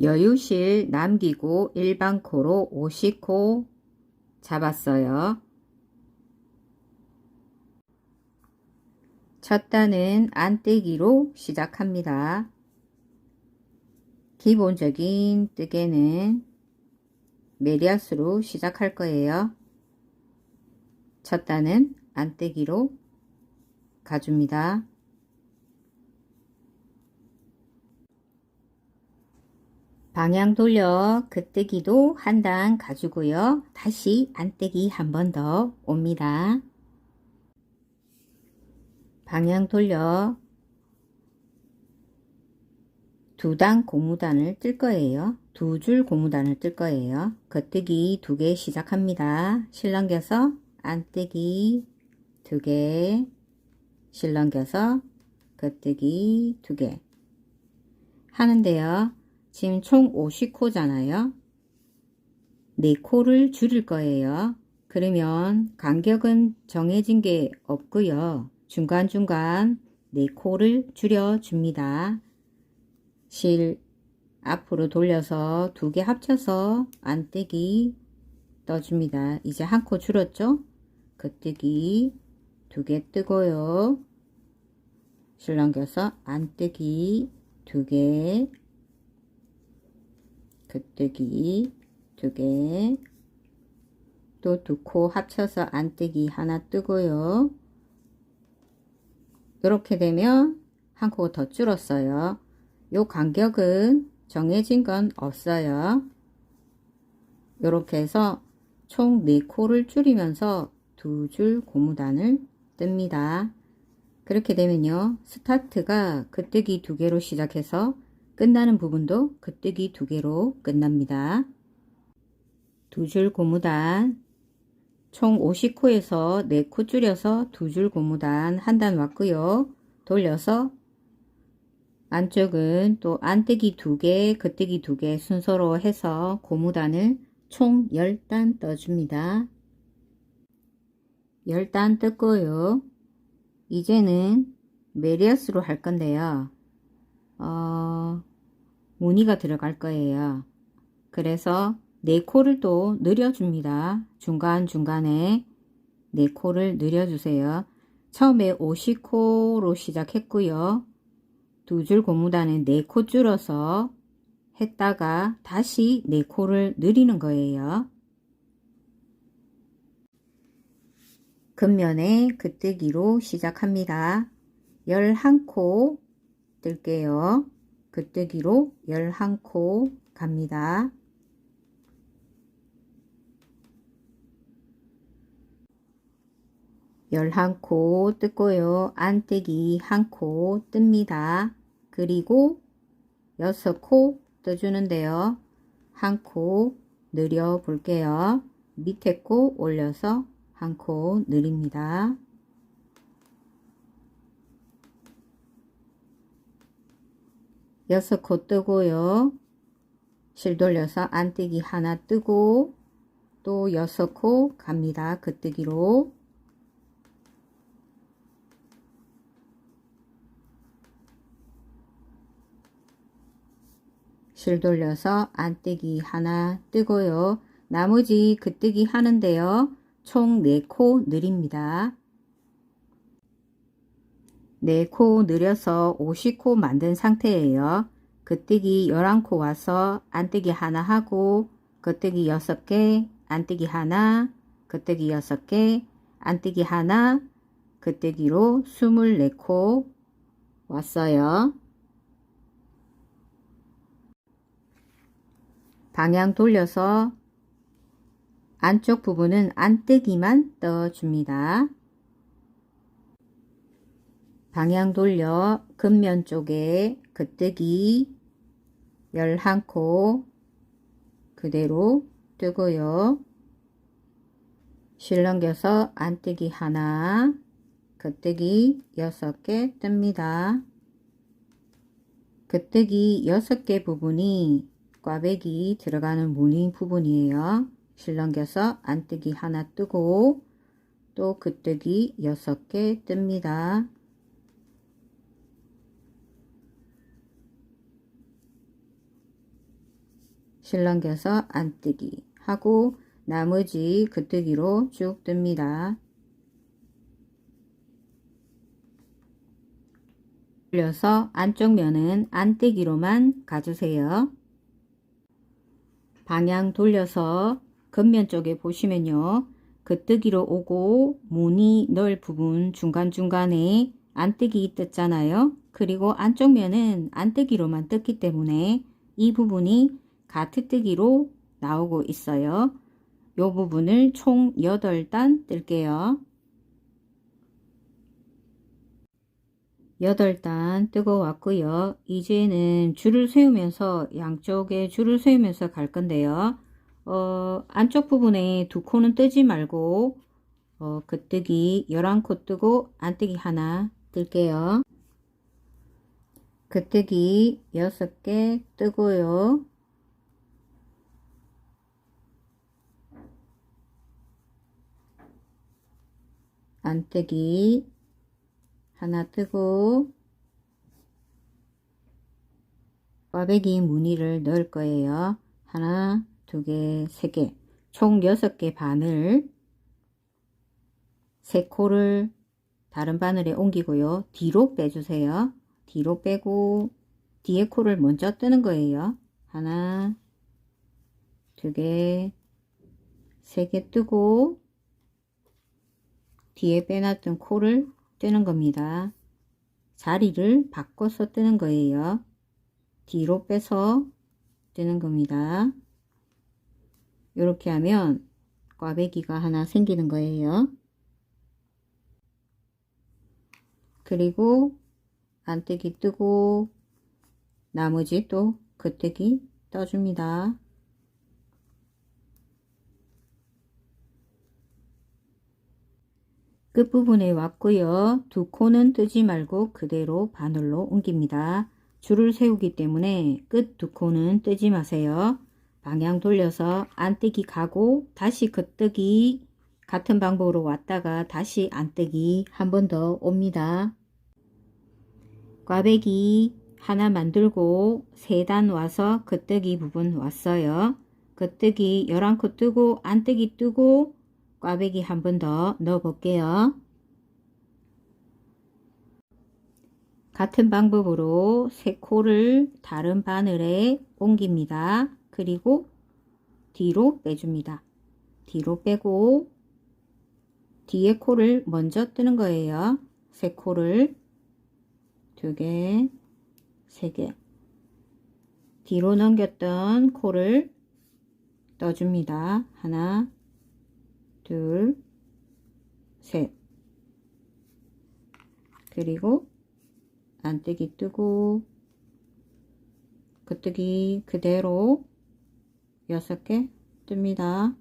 여유실 남기고 일반 코로 50코 잡았어요. 첫 단은 안떼기로 시작합니다. 기본적인 뜨개는 메리아스로 시작할 거예요. 첫 단은 안떼기로 가줍니다. 방향 돌려 긋뜨기도 한 단 가지고요. 다시 안뜨기 한 번 더 옵니다. 방향 돌려 두 단 고무단을 뜰 거예요. 두 줄 고무단을 뜰 거예요. 겉뜨기 두 개 시작합니다. 실넘겨서 안뜨기 두 개, 실넘겨서 겉뜨기 두 개 하는데요. 지금 총 50코잖아요. 4코를 줄일 거예요. 그러면 간격은 정해진 게 없고요. 중간중간 4코를 줄여줍니다. 실 앞으로 돌려서 두 개 합쳐서 안뜨기 떠줍니다. 이제 한 코 줄었죠? 겉뜨기 두 개 뜨고요. 실 넘겨서 안뜨기 두 개, 겉뜨기 두 개, 또 두 코 합쳐서 안뜨기 하나 뜨고요. 이렇게 되면 한 코 더 줄었어요. 요 간격은 정해진 건 없어요. 이렇게 해서 총 4코를 줄이면서 두 줄 고무단을 뜹니다. 그렇게 되면요. 스타트가 겉뜨기 두 개로 시작해서 끝나는 부분도 겉뜨기 두 개로 끝납니다. 두 줄 고무단 총 50코에서 4코 줄여서 두 줄 고무단 한 단 왔고요. 돌려서 안쪽은 또 안뜨기 두 개, 겉뜨기 두개 순서로 해서 고무단을 총 10단 떠줍니다. 10단 뜯고요. 이제는 메리어스로 할 건데요. 어, 무늬가 들어갈 거예요. 그래서 네 코를 또 늘려줍니다. 중간중간에 네 코를 늘려주세요. 처음에 50코로 시작했고요. 두 줄 고무단은 네코 줄어서 했다가 다시 네 코를 늘리는 거예요. 겉면에 긋뜨기로 시작합니다. 11코 뜰게요. 긋뜨기로 11코 갑니다. 열한 코 뜯고요. 안뜨기 한 코 뜹니다. 그리고 여섯 코 떠주는데요. 한코 늘려 볼게요. 밑에 코 올려서 한코 늘립니다. 여섯 코 뜨고요. 실 돌려서 안뜨기 하나 뜨고 또 여섯 코 갑니다. 겉뜨기로 실 돌려서 안뜨기 하나 뜨고요. 나머지 긋뜨기 하는데요. 총 4코 늘립니다. 4코 늘려서 50코 만든 상태예요. 긋뜨기 11코 와서 안뜨기 하나 하고 겉뜨기 6개, 안뜨기 하나, 겉뜨기 6개, 안뜨기 하나, 겉뜨기로 24코 왔어요. 방향 돌려서 안쪽 부분은 안뜨기만 떠줍니다. 방향 돌려 겉면 쪽에 겉뜨기 11코 그대로 뜨고요. 실 넘겨서 안뜨기 하나 겉뜨기 6개 뜹니다. 겉뜨기 6개 부분이 꽈배기 들어가는 무늬 부분이에요. 실 넘겨서 안뜨기 하나 뜨고 또 긋뜨기 6개 뜹니다. 실랑겨서 안뜨기 하고 나머지 긋뜨기로 쭉 뜹니다. 올려서 안쪽 면은 안뜨기로만 가주세요. 방향 돌려서 겉면 쪽에 보시면요. 겉뜨기로 오고 무늬 넣을 부분 중간중간에 안뜨기 떴잖아요. 그리고 안쪽 면은 안뜨기로만 떴기 때문에 이 부분이 가트뜨기로 나오고 있어요. 이 부분을 총 8단 뜰게요. 8단 뜨고 왔고요. 이제는 줄을 세우면서 양쪽에 줄을 세우면서 갈 건데요. 어, 안쪽 부분에 두 코는 뜨지 말고 어, 겉뜨기 11코 뜨고 안뜨기 하나 뜰게요. 겉뜨기 6개 뜨고요. 안뜨기 하나 뜨고 꽈배기 무늬를 넣을 거예요. 하나, 두 개, 세 개. 총 여섯 개 바늘 세 코를 다른 바늘에 옮기고요. 뒤로 빼주세요. 뒤로 빼고 뒤에 코를 먼저 뜨는 거예요. 하나, 두 개, 세 개 뜨고 뒤에 빼놨던 코를 뜨는 겁니다. 자리를 바꿔서 뜨는 거예요. 뒤로 빼서 뜨는 겁니다. 이렇게 하면 꽈배기가 하나 생기는 거예요. 그리고 안뜨기 뜨고 나머지 또 겉뜨기 떠줍니다. 끝부분에 왔고요. 두 코는 뜨지 말고 그대로 바늘로 옮깁니다. 줄을 세우기 때문에 끝 두 코는 뜨지 마세요. 방향 돌려서 안뜨기 가고 다시 겉뜨기 같은 방법으로 왔다가 다시 안뜨기 한 번 더 옵니다. 꽈배기 하나 만들고 세단 와서 겉뜨기 부분 왔어요. 겉뜨기 11코 뜨고 안뜨기 뜨고 꽈배기 한 번 더 넣어 볼게요. 같은 방법으로 세 코를 다른 바늘에 옮깁니다. 그리고 뒤로 빼줍니다. 뒤로 빼고 뒤에 코를 먼저 뜨는 거예요. 세 코를 두 개, 세 개. 뒤로 넘겼던 코를 떠줍니다. 하나, 둘, 셋. 그리고 안뜨기 뜨고 겉뜨기 그대로 여섯 개 뜹니다.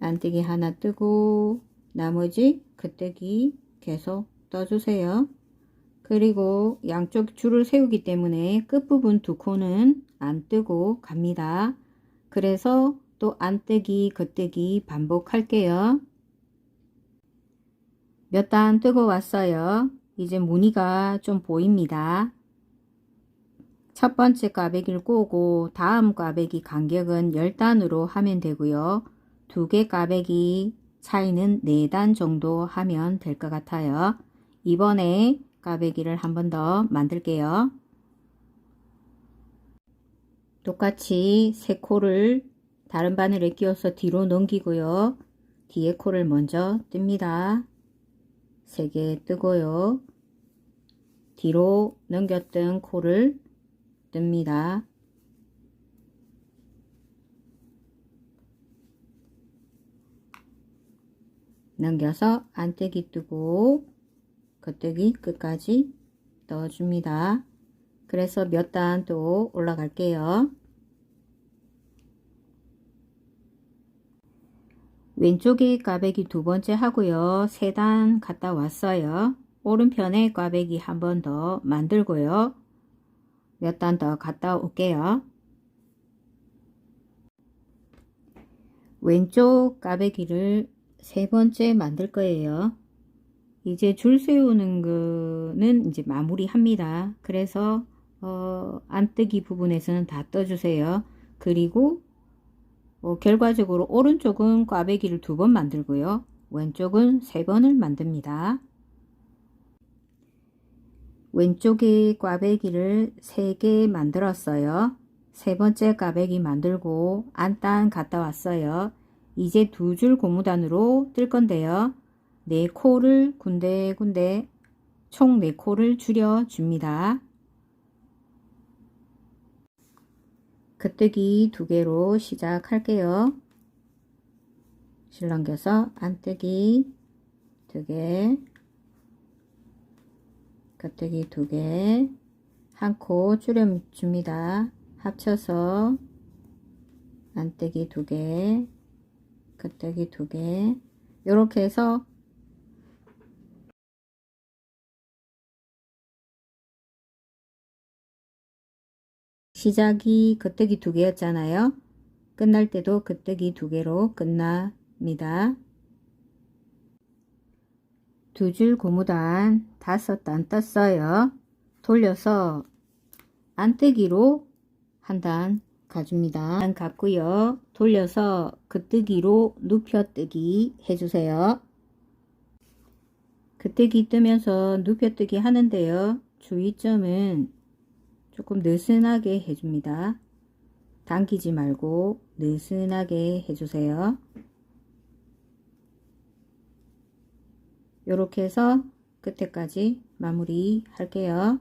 안뜨기 하나 뜨고 나머지 겉뜨기 계속 떠주세요. 그리고 양쪽 줄을 세우기 때문에 끝부분 두 코는 안 뜨고 갑니다. 그래서 또 안뜨기 겉뜨기 반복할게요. 몇 단 뜨고 왔어요. 이제 무늬가 좀 보입니다. 첫 번째 꽈배기를 꼬고 다음 꽈배기 간격은 10단으로 하면 되고요. 두개 꽈배기 차이는 4단 정도 하면 될 것 같아요. 이번에 꽈배기를 한 번 더 만들게요. 똑같이 세 코를 다른 바늘에 끼워서 뒤로 넘기고요. 뒤에 코를 먼저 뜹니다. 세 개 뜨고요. 뒤로 넘겼던 코를 뜹니다. 넘겨서 안뜨기 뜨고 겉뜨기 끝까지 넣어줍니다. 그래서 몇 단 또 올라갈게요. 왼쪽에 꽈배기 두 번째 하고요. 세 단 갔다 왔어요. 오른편에 꽈배기 한 번 더 만들고요. 몇 단 더 갔다 올게요. 왼쪽 꽈배기를 세 번째 만들 거예요. 이제 줄 세우는 거는 이제 마무리 합니다. 그래서 어, 안뜨기 부분에서는 다 떠주세요. 그리고 어, 결과적으로 오른쪽은 꽈배기를 두 번 만들고요. 왼쪽은 세 번을 만듭니다. 왼쪽에 꽈배기를 세개 만들었어요. 세 번째 꽈배기 만들고 안단 갔다 왔어요. 이제 두 줄 고무단으로 뜰 건데요. 네 코를 군데군데 총 네 코를 줄여 줍니다. 겉뜨기 두 개로 시작할게요. 실넘겨서 안뜨기 두 개, 겉뜨기 두 개, 한 코 줄여 줍니다. 합쳐서 안뜨기 두 개, 겉뜨기 두 개, 이렇게 해서 시작이 겉뜨기 두 개였잖아요. 끝날 때도 겉뜨기 두 개로 끝납니다. 두 줄 고무단 다섯 단 떴어요. 돌려서 안뜨기로 한 단 가줍니다. 단 갖고요. 돌려서 겉뜨기로 눕혀뜨기 해주세요. 겉뜨기 뜨면서 눕혀뜨기 하는데요. 주의점은 조금 느슨하게 해줍니다. 당기지 말고 느슨하게 해주세요. 이렇게 해서 끝에까지 마무리 할게요.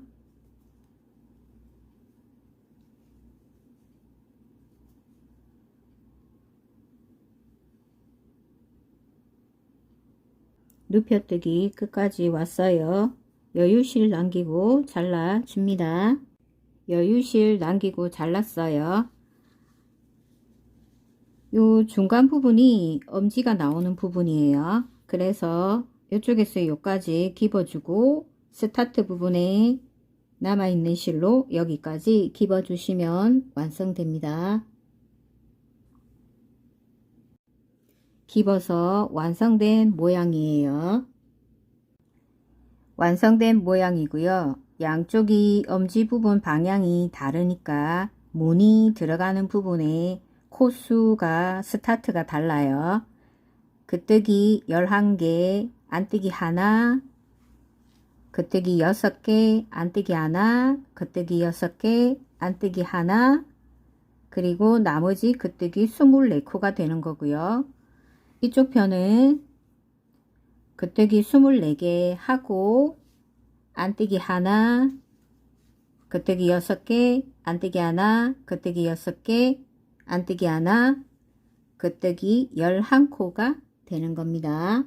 눕혀뜨기 끝까지 왔어요. 여유실 남기고 잘라줍니다. 여유실 남기고 잘랐어요. 요 중간 부분이 엄지가 나오는 부분이에요. 그래서 이쪽에서 요까지 집어주고 스타트 부분에 남아있는 실로 여기까지 집어주시면 완성됩니다. 집어서 완성된 모양이에요. 완성된 모양이고요. 양쪽이 엄지 부분 방향이 다르니까 문이 들어가는 부분에 코수가 스타트가 달라요. 겉뜨기 11개, 안뜨기 하나, 겉뜨기 6개, 안뜨기 하나, 겉뜨기 6개, 안뜨기 하나, 그리고 나머지 겉뜨기 24코가 되는 거고요. 이쪽 편은 겉뜨기 24개 하고 안뜨기 하나, 겉뜨기 6개, 안뜨기 하나, 겉뜨기 6개, 안뜨기 하나, 겉뜨기 11코가 되는 겁니다.